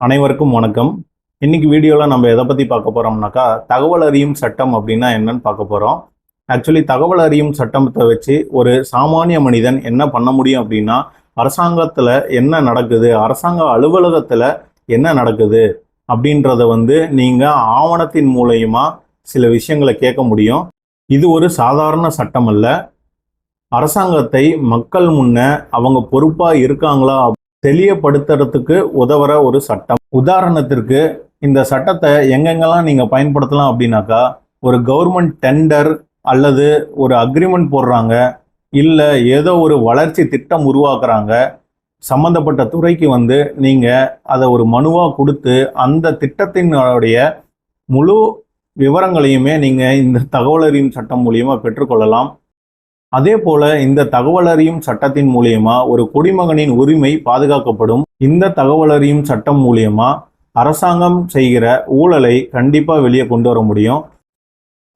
அனைவருக்கும் வணக்கம். இன்னைக்கு வீடியோவில் நம்ம எதை பற்றி பார்க்க போகிறோம்னாக்கா தகவல் அறியும் சட்டம் அப்படின்னா என்னன்னு பார்க்க போகிறோம் ஆக்சுவலி தகவல் அறியும் சட்டத்தை வச்சு ஒரு சாமானிய மனிதன் என்ன பண்ண முடியும் அப்படின்னா அரசாங்கத்தில் என்ன நடக்குது அரசாங்க அலுவலகத்தில் என்ன நடக்குது அப்படின்றத வந்து நீங்கள் ஆவணத்தின் மூலயமா சில விஷயங்களை கேட்க முடியும். இது ஒரு சாதாரண சட்டம் அல்ல. அரசாங்கத்தை மக்கள் முன்ன அவங்க பொறுப்பாக இருக்காங்களா தெளியப்படுத்துறதுக்கு உதவுற ஒரு சட்டம். உதாரணத்திற்கு இந்த சட்டத்தை எங்கெங்கெல்லாம் நீங்கள் பயன்படுத்தலாம் அப்படின்னாக்கா ஒரு கவர்மெண்ட் டெண்டர் அல்லது ஒரு அக்ரிமெண்ட் போடுறாங்க இல்லை ஏதோ ஒரு வளர்ச்சி திட்டம் உருவாக்குறாங்க சம்மந்தப்பட்ட துறைக்கு வந்து நீங்கள் அதை ஒரு மனுவாக கொடுத்து அந்த திட்டத்தினுடைய முழு விவரங்களையுமே நீங்கள் இந்த தகவலறியும் சட்டம் மூலியமாக பெற்றுக்கொள்ளலாம். அதே போல இந்த தகவல் அறியும் சட்டத்தின் மூலியமா ஒரு குடிமகனின் உரிமை பாதுகாக்கப்படும். இந்த தகவல் அறியும் சட்டம் மூலியமா அரசாங்கம் செய்கிற ஊழலை கண்டிப்பா வெளியே கொண்டு வர முடியும்.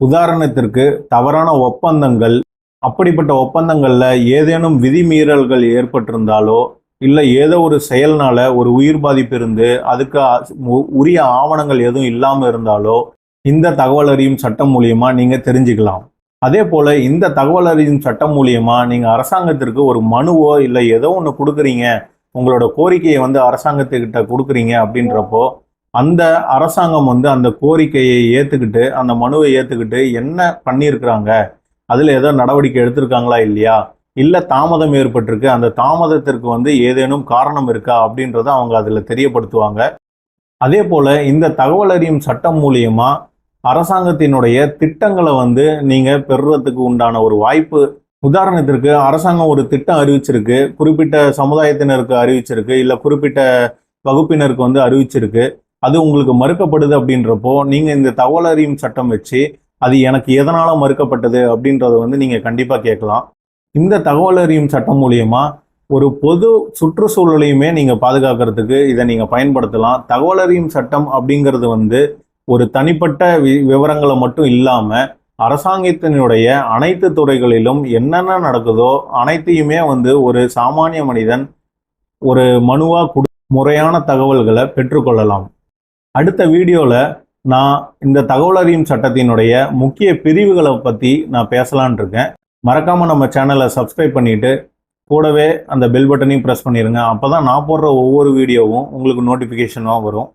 உதாரணத்திற்கு தவறான ஒப்பந்தங்கள் அப்படிப்பட்ட ஒப்பந்தங்கள்ல ஏதேனும் விதிமீறல்கள் ஏற்பட்டிருந்தாலோ இல்லை ஏதோ ஒரு செயல்னால ஒரு உயிர் பாதிப்பு இருந்து அதுக்கு உ- உரிய ஆவணங்கள் எதுவும் இல்லாமல் இருந்தாலோ இந்த தகவல் அறியும் சட்டம் மூலியமா நீங்க தெரிஞ்சுக்கலாம். அதே போல் இந்த தகவல் அறியும் சட்டம் மூலியமாக நீங்கள் அரசாங்கத்திற்கு ஒரு மனுவோ இல்லை ஏதோ ஒன்று கொடுக்குறீங்க உங்களோட கோரிக்கையை வந்து அரசாங்கத்துக்கிட்ட கொடுக்குறீங்க அப்படின்றப்போ அந்த அரசாங்கம் வந்து அந்த கோரிக்கையை ஏற்றுக்கிட்டு அந்த மனுவை ஏற்றுக்கிட்டு என்ன பண்ணியிருக்கிறாங்க? அதில் ஏதோ நடவடிக்கை எடுத்திருக்காங்களா இல்லையா? இல்லை தாமதம் ஏற்பட்டிருக்கு அந்த தாமதத்திற்கு வந்து ஏதேனும் காரணம் இருக்கா அப்படின்றத அவங்க அதில் தெரியப்படுத்துவாங்க. அதே போல் இந்த தகவல் அறியும் சட்டம் மூலியமாக அரசாங்கத்தினுடைய திட்டங்களை வந்து நீங்கள் பெறுறதுக்கு உண்டான ஒரு வாய்ப்பு. உதாரணத்திற்கு அரசாங்கம் ஒரு திட்டம் அறிவிச்சிருக்கு. குறிப்பிட்ட சமுதாயத்தினருக்கு அறிவிச்சிருக்கு. இல்லை குறிப்பிட்ட வகுப்பினருக்கு வந்து அறிவிச்சிருக்கு. அது உங்களுக்கு மறுக்கப்படுது அப்படின்றப்போ நீங்கள் இந்த தகவல் அறியும் சட்டம் வச்சு அது எனக்கு எதனால் மறுக்கப்பட்டது அப்படின்றத வந்து நீங்கள் கண்டிப்பாக கேட்கலாம். இந்த தகவல் அறியும் சட்டம் மூலியமா ஒரு பொது சுற்றுச்சூழலையுமே நீங்கள் பாதுகாக்கிறதுக்கு இதை நீங்கள் பயன்படுத்தலாம். தகவல் அறியும் சட்டம் அப்படிங்கிறது வந்து ஒரு தனிப்பட்ட வி- விவரங்களை மட்டும் இல்லாமல் அரசாங்கத்தினுடைய அனைத்து துறைகளிலும் என்னென்ன நடக்குதோ அனைத்தையுமே வந்து ஒரு சாமானிய மனிதன் ஒரு மனுவாக கொடு முறையான தகவல்களை பெற்றுக்கொள்ளலாம். அடுத்த வீடியோவில் நான் இந்த தகவல் அறியும் சட்டத்தினுடைய முக்கிய பிரிவுகளை பற்றி நான் பேசலான் இருக்கேன். மறக்காமல் நம்ம சேனலை சப்ஸ்கிரைப் பண்ணிவிட்டு கூடவே அந்த பெல் பட்டனையும் ப்ரெஸ் பண்ணிடுங்க அப்பதான் நான் போடுற ஒவ்வொரு வீடியோவும் உங்களுக்கு நோட்டிஃபிகேஷனாக வரும்.